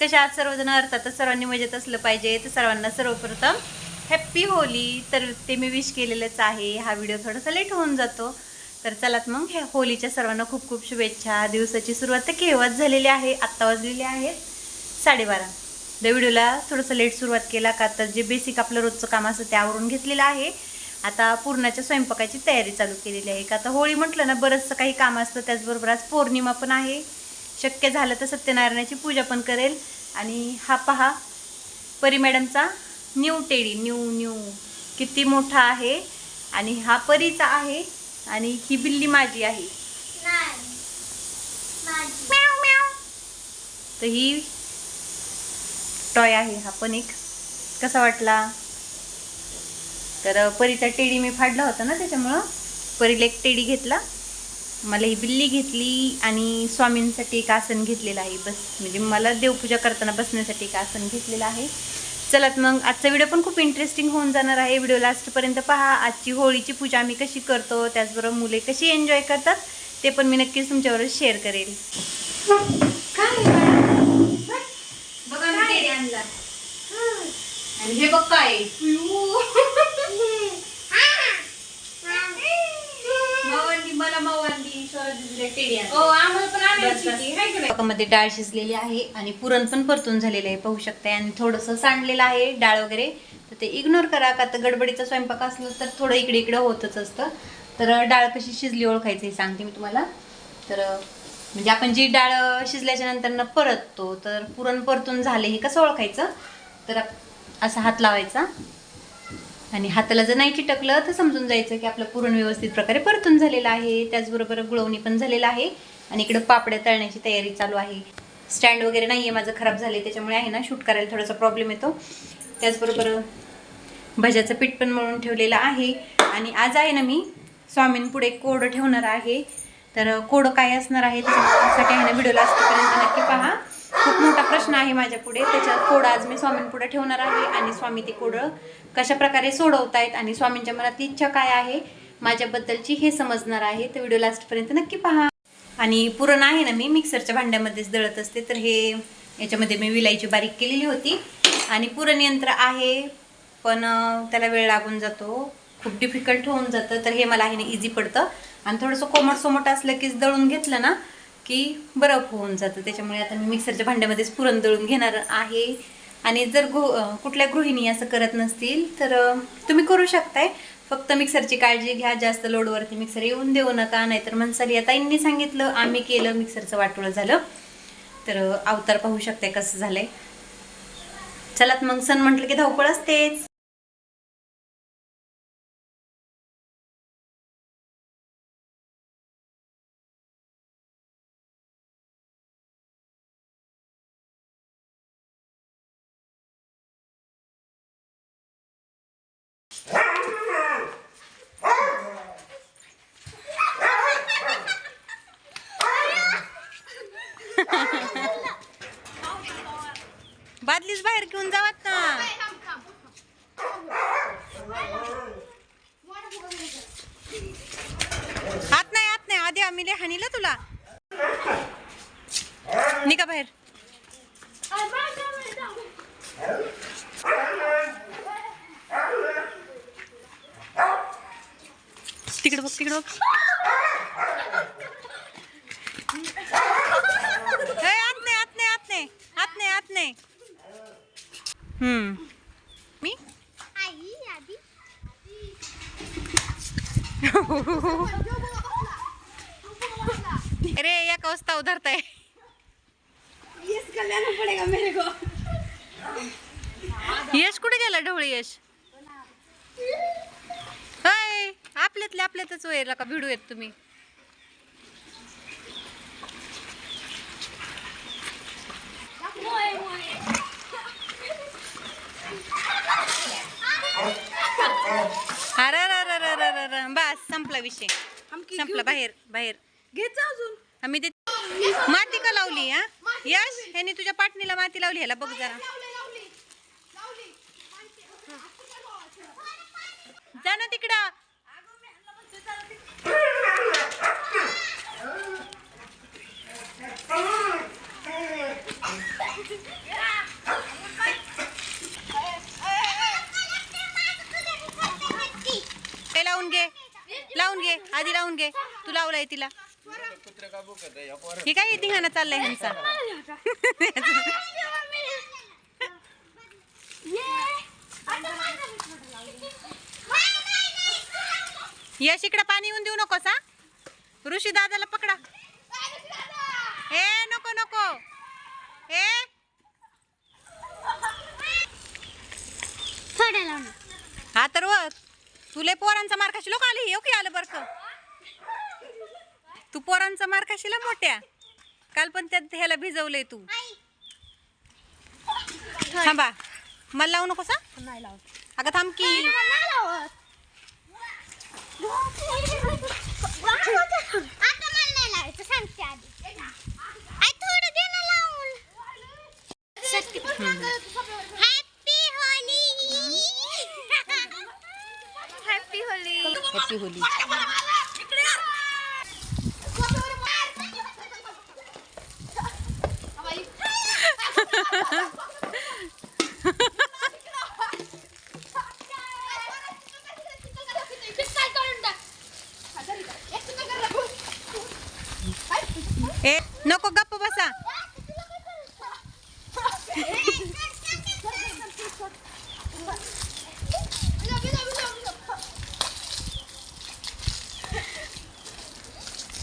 कशा आहात सर्वजण अर्थातच सर्वांनी मजेत असलं पाहिजे. तर सर्वांना सर्वप्रथम हॅप्पी होली. तर ते मी विश केलेलंच आहे. हा व्हिडिओ थोडासा लेट होऊन जातो. तर चलात मग ह्या होलीच्या सर्वांना खूप खूप शुभेच्छा. दिवसाची सुरुवात तर केव्हाच झालेली आहे आत्ता वाजलेली आहे साडेबारा. द व्हिडिओला थोडंसं लेट सुरुवात केला का तर जे बेसिक आपलं रोजचं काम असतं ते आवरून घेतलेलं आहे. आता पूर्णाच्या स्वयंपाकाची तयारी चालू केलेली आहे. का आता होळी म्हटलं ना बरंचसं काही काम असतं. त्याचबरोबर आज पौर्णिमा पण आहे. शक्य झालं तर सत्यनारायणाची पूजा पण करेल. आणि हा पहा परी मॅडमचा न्यू टेडी न्यू न्यू. किती मोठा आहे आणि हा परीचा आहे आणि ही बिल्ली माझी आहे. म्याव, म्याव. तर ही टॉय आहे हा पण एक. कसा वाटला? तर परीचा टेडी मी फाडला होता ना त्याच्यामुळं. परीला एक टेडी घेतला. मला ही बिल्ली घेतली आणि स्वामींसाठी एक आसन घेतलेलं आहे. बस म्हणजे मला देवपूजा करताना बसण्यासाठी एक आसन घेतलेलं आहे. चलात मग आजचा व्हिडिओ पण खूप इंटरेस्टिंग होऊन जाणार आहे. व्हिडिओ लास्टपर्यंत पहा. आजची होळीची पूजा आम्ही कशी करतो त्याचबरोबर मुले कशी एन्जॉय करतात ते पण मी नक्कीच तुमच्याबरोबर शेअर करेल. बघा हे. बघ काय मवांडी मला मवांडी स्वराजीला टेडी आणला हो आम्हाला पण आणायची बस, बस. ती, हाय का नाही? स्वयंपाकामध्ये डाळ शिजलेली आहे आणि पुरण पण परतून झालेलं आहे पाहू शकताय. आणि थोडंसं सांडलेलं आहे डाळ वगैरे. तर ते इग्नोर करा का तर गडबडीचा स्वयंपाक असलं तर थोडं इकडे इकडे होतच असतं. तर डाळ कशी शिजली ओळखायचं हे सांगते मी तुम्हाला. तर म्हणजे आपण जी डाळ शिजल्याच्या नंतर न परततो तर पुरण परतून झाले हे कसं ओळखायचं? तर असा हात लावायचा. आणि हाताला जर नाही चिटकलं तर समजून जायचं की आपलं पुरण व्यवस्थित प्रकारे परतून झालेलं आहे. त्याचबरोबर गुळवणी पण झालेलं आहे. आणि इकडं पापड्या तळण्याची तयारी चालू आहे. स्टँड वगैरे नाही आहे माझं खराब झाले त्याच्यामुळे आहे ना शूट करायला थोडासा प्रॉब्लेम येतो. त्याचबरोबर भज्याचं पीठ पण मळून ठेवलेलं आहे. आणि आज आहे ना मी स्वामींपुढे कोडं ठेवणार आहे. तर कोडं काय असणार आहे त्याच्यासाठी आहे ना व्हिडिओ असतोपर्यंत नक्की पहा. खूप मोठा प्रश्न आहे माझ्या पुढे त्याच्यात कोडं आज मी स्वामींपुढे ठेवणार आहे आणि स्वामी ते कोडं कशा प्रकारे सोडवतायत आणि स्वामींच्या मनातली इच्छा काय आहे माझ्याबद्दलची हे समजणार आहे. तर व्हिडिओ लास्टपर्यंत नक्की पहा. आणि पुरण आहे ना मी मिक्सरच्या भांड्यामध्येच दळत असते. तर हे याच्यामध्ये मी विलायची बारीक केलेली होती. आणि पुरण यंत्र आहे पण त्याला वेळ लागून जातो. खूप डिफिकल्ट होऊन जातं. तर हे मला आहे ना इझी पडतं. आणि थोडंसं कोमट सोमट असलं की दळून घेतलं ना की बरं होऊन जातं. त्याच्यामुळे आता मी मिक्सरच्या भांड्यामध्येच पुरण दळून घेणार आहे. आणि जर गृह कुठल्या गृहिणी असं करत नसतील तर तुम्ही करू शकताय. फक्त मिक्सरची काळजी घ्या. जास्त लोडवरती मिक्सर येऊन देऊ नका. नाहीतर म्हणसाली आता यांनी सांगितलं आम्ही केलं मिक्सरचं वाटोळं झालं. तर अवतार पाहू शकते कसं झालंय. चलात मग. सण म्हटलं की धावपळ असतेच बादलीच बाहेर घेऊन जावात ना हात नाही हात नाही आधी आम्ही लय हानीला तुला निका बाहेर तिकडे बघ तिकडे बघ. ए, आत नाही आत नाही आत नाही आत नाही आत नाही हम्म मी अरे एक अवस्था उधरताय यश कुठे गेला ढवळे यश? हाय आपल्यातले आपल्यातच वेळेला का? भिडू येत तुम्ही. अरे बस संपला विषय. संपला बाहेर बाहेर. घेत जा अजून. आम्ही माती का लावली हा? यश ह्यानी तुझ्या पाटणीला माती लावली ह्याला बघ जरा. जा ना तिकडं. लावून घे. लावून घे. आधी लावून घे. तू लावलाय तिला. ही काय येते घाणं चाललंय ह्यांचा? यश इकडे पाणी येऊन देऊ नकोस हा? ऋषी दादाला पकडा. ए नको नको. ए. हा तर व तुले पोरांचा मार खाशी लोक आली? येऊ की आलं बरं का? तू पोरांचा मार खाशीला मोठ्या. काल पण त्यात ह्याला भिजवलंय तू. थांबा. मला लावू नकोस हा? नाही लावत. अगं थांब की आता मला नाही लावायचं सांगते आधी आई थोडं दे ना लावून happy Holi happy Holi happy Holi ए नको गप्प बसा.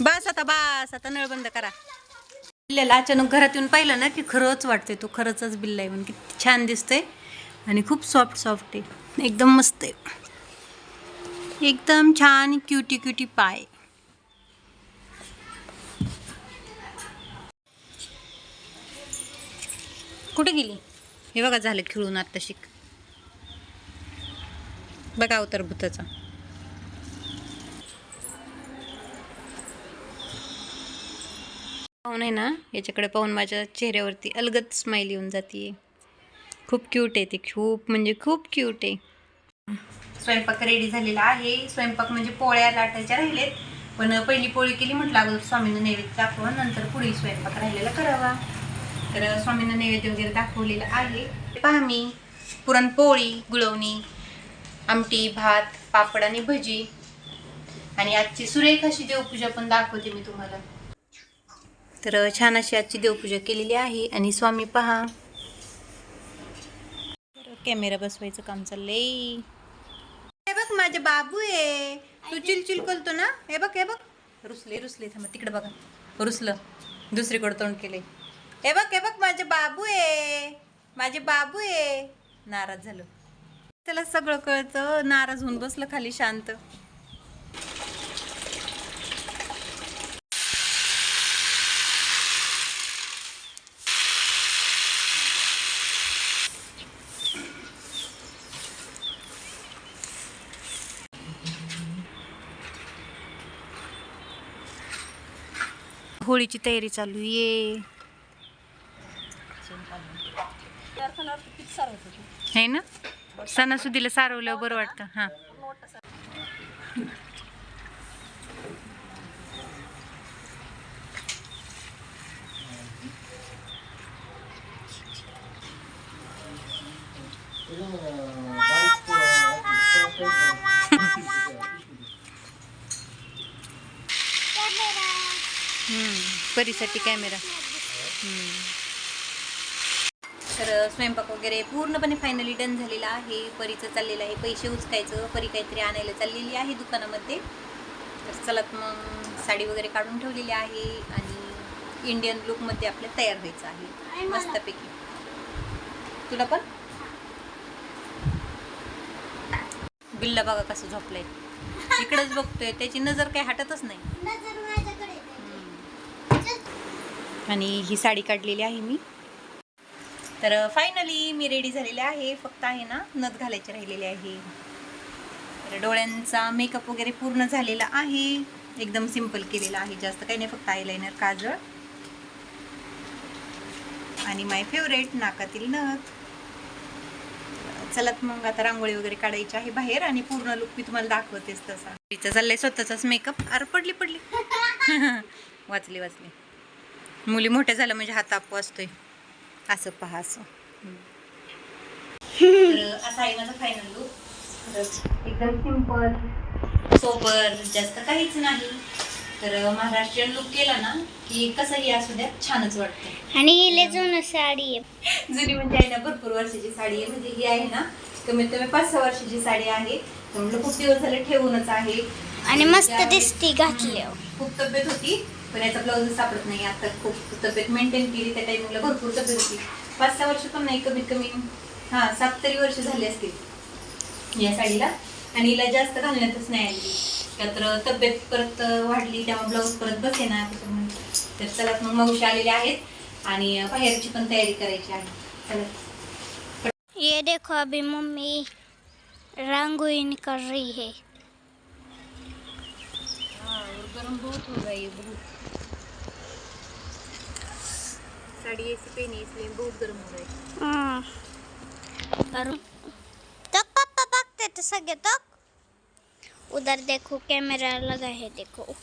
बस आता बस आता नळ बंद करा. बिल्ल्याला अचानक घरात येऊन पाहिलं ना की खरंच वाटते तो खरंच बिल्ला आहे म्हणून किती छान दिसतंय आणि खूप सॉफ्ट सॉफ्ट आहे. एकदम मस्त आहे. एकदम छान क्युटी क्युटी पाय कुठे गेली? हे बघा झालं खिळून आत्ता शिक. बघा अवतार भूताचा. पाहून आहे ना याच्याकडे पाहून माझ्या चेहऱ्यावरती अलगद स्माईल येऊन जाते खूप क्यूट आहे ते खूप म्हणजे खूप क्यूट आहे. स्वयंपाक रेडी झालेला आहे. स्वयंपाक म्हणजे पोळ्या लाटायच्या राहिलेत. पण पहिली पोळी केली म्हटलं अगोदर स्वामीनं नैवेद्य दाखवा नंतर पुढे स्वयंपाक राहिलेला करावा. तर स्वामींना नैवेद्य वगैरे दाखवलेलं आहे. पहा मी पुरणपोळी गुळवणी आमटी भात पापड आणि भजी. आणि आजची सुरेख अशी देवपूजा पण दाखवते मी तुम्हाला. तर छान अशी आजची देवपूजा केलेली आहे आणि स्वामी पहा. कॅमेरा बसवायचं काम चाललंय. हे बघ माझे बाबू आहे. तू चिलचिल करतो ना. हे बघ हे बघ. रुसले रुसले. थांबा तिकडे बघा. रुसलं. दुसरीकडे तोंड केले हे बघ हे बघ माझे बाबू आहे. माझे बाबू आहे. नाराज झालं. त्याला सगळं कळतं. नाराज होऊन बसलं खाली शांत. होळीची तयारी चालू आहे. आहे ना? सणासुदीला सारवलं बरं वाटतं. हां. परीसाठी कॅमेरा तर स्वयंपाक वगैरे पूर्णपणे फायनली डन झालेला आहे. परीचं चाललेलं आहे. पैसे उचकायचं परी काहीतरी आणायला चाललेली आहे दुकानामध्ये. तर चलत मग साडी वगैरे काढून ठेवलेली आहे आणि इंडियन लुकमध्ये आपल्या तयार व्हायचं आहे. मस्तपैकी. तुला पण? बिल्ला बघा कसं झोपलंय? इकडंच बघतोय. त्याची नजर काही हटतच नाही. आणि ही साडी काढलेली आहे मी. तर फायनली मी रेडी झालेले आहे. फक्त आहे ना नथ घालायचे राहिलेले आहे. तर डोळ्यांचा मेकअप वगैरे पूर्ण झालेला आहे. एकदम सिंपल केलेला आहे. जास्त काही नाही फक्त आयलायनर काजळ. आणि माय फेवरेट नाकातील नथ. चलत मग आता रांगोळी वगैरे काढायची आहे बाहेर आणि पूर्ण लुक मी तुम्हाला दाखवतेच तसा. तिचं चाललाय स्वतःचाच मेकअप अरे पडली पडली. वाचली वाचली. मुली मोठ्या झाल्या म्हणजे हात तापू असतोय. असं पहा असं. तर असा आहे माझा फायनल लुक एकदम सिंपल सोबर जास्त काहीच नाही. तर महाराष्ट्रीयन लुक केला ना की कसंही असू द्या छानच वाटतं. आणि जुनं साडी आहे. जुनी म्हणजे आहे ना भरपूर वर्षाची साडी आहे. म्हणजे ही आहे ना कमीत कमी पाच सहा वर्षाची साडी आहे. तर म्हटलं खूप दिवस झाले ठेवूनच आहे. आणि मस्त दिसती घातल्यावर खूप तब्येत होती. पण याचा ब्लाऊज सापडत नाही. आता खूप तब्येत मेंटेन केली त्या टायमिंगला भरपूर तब्येत होती. पाच सहा वर्ष पण नाही कमीत कमी. हा सात तरी वर्ष झाली असतील. या साडीला. आणि हिला जास्त घालण्यातच नाही आली. का तर तब्येत परत वाढली त्यामुळे ब्लाऊज परत बसे ना तर चला मग मावशी आलेले आहेत. आणि बाहेरची पण तयारी करायची आहे. चला. ये देखो अभी मम्मी रंगोली कर रही है. गरम बहुत हो गई बहुत। साड़ी ऐसी पहनी इसलिए बहुत गर्म हो हम्म. और- तक पापा भागते थे सगे तक उधर देखो कैमरा लगा है देखो।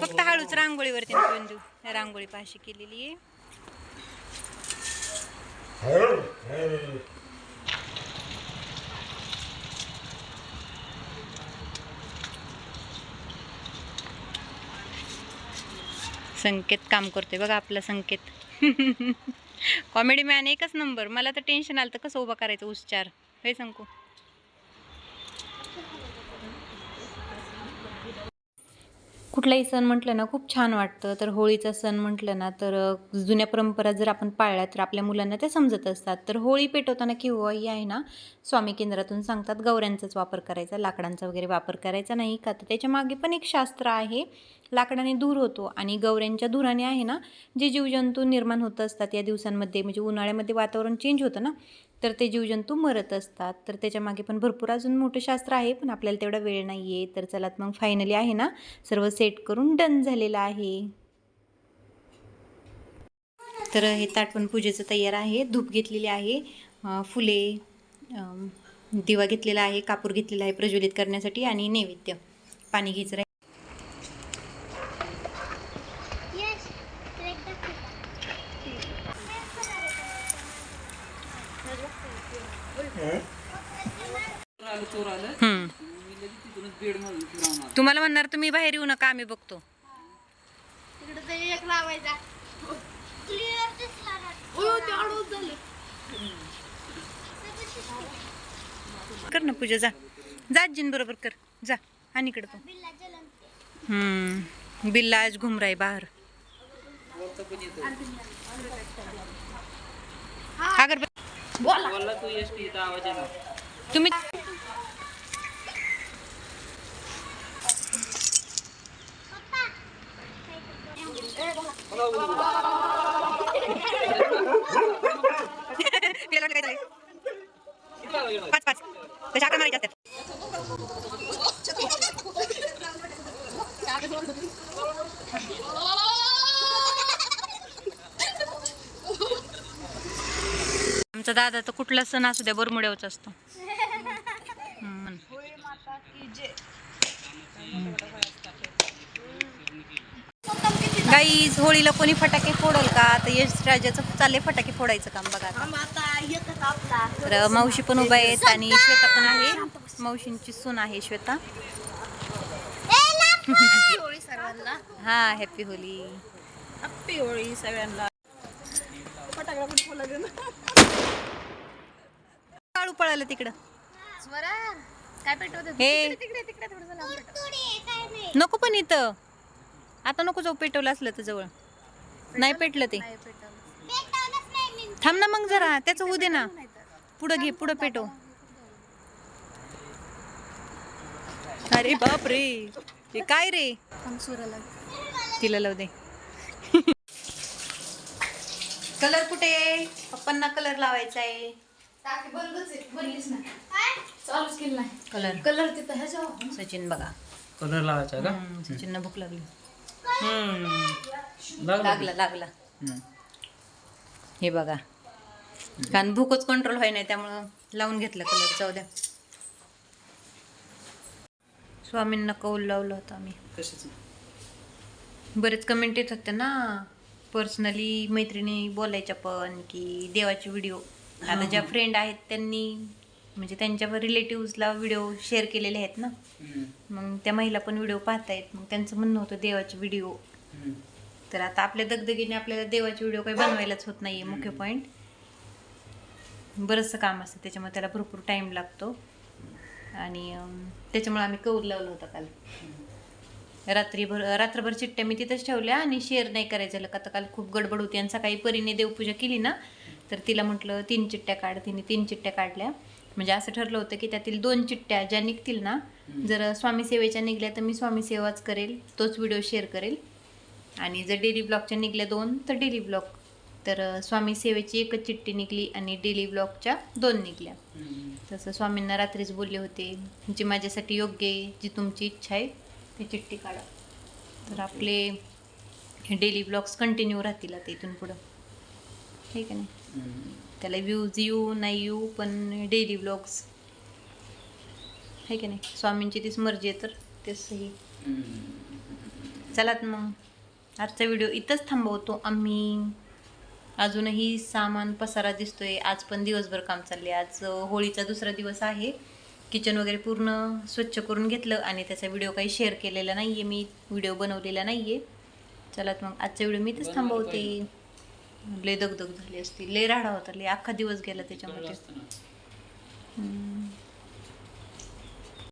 फक्त हळूच रांगोळीवरती बिंदू रांगोळी पाशी केलेली आहे. संकेत काम करतोय बघा आपला संकेत. कॉमेडी मॅन एकच नंबर मला तर टेन्शन आलं तर कसं उभा करायचं? उच्चार. हे सांगू कुठलाही सण म्हटलं ना खूप छान वाटतं. तर होळीचा सण म्हटलं ना तर जुन्या परंपरा जर आपण पाळल्या तर आपल्या मुलांना त्या समजत असतात. तर होळी पेटवताना केव्हाही आहे ना स्वामी केंद्रातून सांगतात गौऱ्यांचाच वापर करायचा लाकडांचा वगैरे वापर करायचा नाही का? तर त्याच्यामागे पण एक शास्त्र आहे लाकडाने धूर होतो आणि गौऱ्यांच्या धुराने आहे ना जे जीवजंतू निर्माण होत असतात या दिवसांमध्ये म्हणजे उन्हाळ्यामध्ये वातावरण चेंज होतं ना तर ते जीवजंतू मरत असतात. तर त्याच्यामागे पण भरपूर अजून मोठं शास्त्र आहे पण आपल्याला तेवढा वेळ नाही आहे तर चला मग फायनली आहे ना सर्व सेट करून डन झालेलं आहे. तर हे ताटवण पूजेचं तयार आहे. धूप घेतलेली आहे. फुले दिवा घेतलेला आहे कापूर घेतलेला आहे प्रज्वलित करण्यासाठी आणि नैवेद्य. पाणी घ्यायचं राहील यस हम्म. तुम्हाला म्हणणार तुम्ही बाहेर येऊ नका आम्ही बघतो. क्लिअर दिसला ना. ओ ते अडवत झालं. कर ना पूजा जा. जा जिन बरोबर कर. जा आणि इकडे तू. हम्म बिल्ला आज घूम रहा है. बाहर अगर बोला तुम्ही तिला वाटलं काय झालंय? पाच पाच तशा मारायच्या आमचा दादा तर कुठला सण असू द्या बरमुड्यावरच असतो. गाईज होळीला कोणी फटाके फोडल का? तर यश राजाचं चाललंय फटाके फोडायचं काम बघा आता. तर मावशी पण उभा आहेत आणि श्वेता पण आहे. मावशींची सून आहे श्वेता. होळी सर्वांना. हा हॅपी होली. हॅप्पी होळी सगळ्यांना. काळू पळालं तिकडं. स्वरा काय पेटवत हे. तिकडे तिकडे थोडं लांब पेटव. काय नाही. नको पण इथं. आता नको जाऊ पेटवलं असलं तर जवळ. नाही पेटलं ते. थांब ना मग जरा त्याचं होऊ दे ना. पुढं घे पुढं पेटव. अरे बाप रे हे काय रे? तिला लावू दे. कलर कुठे? पप्पांना कलर लावायचा आहे. टाकी बंदच आहे. बोललीस ना काय? चालूच केलं नाही. कलर कलर तिथं सचिन बघा. कलर लावायचा का? हम्म, सचिनला भूक लागली. लागला लागला. हे बघा. कारण भूकच कंट्रोल व्हाय नाही त्यामुळं लावून घेतलं कलर जाऊ द्या. स्वामींना कौल लावलं होतं आम्ही. बरेच कमेंट येत होते ना. पर्सनली मैत्रिणी बोलायच्या पण की देवाचे व्हिडिओ आता ज्या फ्रेंड आहेत त्यांनी म्हणजे त्यांच्या रिलेटिव्हजला व्हिडिओ शेअर केलेले आहेत ना. मग त्या महिला पण व्हिडिओ पाहतायत. मग त्यांचं म्हणणं होतं देवाचे व्हिडिओ. तर आता आपल्या दगदगीने आपल्याला देवाचे व्हिडिओ काही बनवायलाच होत नाहीये मुख्य पॉईंट बरंचसं काम असतं त्याच्यामुळे त्याला भरपूर टाईम लागतो. आणि त्याच्यामुळे आम्ही कौर लावलं होतं काल. रात्रीभर रात्रभर चिठ्ठ्या मी तिथंच ठेवल्या आणि शेअर नाही करायचं का तर काल खूप गडबड होती आणि सकाळी परीने देवपूजा केली ना तर तिला म्हटलं तीन चिठ्ठ्या काढ. तिने तीन चिठ्ठ्या काढल्या. म्हणजे असं ठरलं होतं की त्यातील दोन चिठ्ठ्या ज्या निघतील ना जर स्वामी सेवेच्या निघल्या तर मी स्वामी सेवाच करेल तोच व्हिडिओ शेअर करेल. आणि जर डेली ब्लॉगच्या निघल्या दोन तर डेली ब्लॉग. तर स्वामी सेवेची एकच चिठ्ठी निघली आणि डेली ब्लॉगच्या दोन निघल्या. तसं स्वामींना रात्रीच बोलले होते जी माझ्यासाठी योग्य आहे जी तुमची इच्छा आहे ती चिठ्ठी काढा. तर आपले डेली ब्लॉग्स कंटिन्यू राहतील आता इथून पुढं. ठीक आहे ना? त्याला व्ह्यूज येऊ नाही येऊ पण डेली ब्लॉग्स आहे की नाही? स्वामींची तीच मर्जी आहे तर तेचही चलात मग. आजचा व्हिडिओ इथंच थांबवतो आम्ही. अजूनही सामान पसारा दिसतोय. आज पण दिवसभर काम चालले आज होळीचा दुसरा दिवस आहे. किचन वगैरे पूर्ण स्वच्छ करून घेतलं आणि त्याचा व्हिडिओ काही शेअर केलेला नाही आहे मी. व्हिडिओ बनवलेला नाही आहे चलात मग. आजचा व्हिडिओ मी इथंच थांबवते. लय दगदग झाली असती. लय राडा होता. लय अख्खा दिवस गेला त्याच्यामध्ये.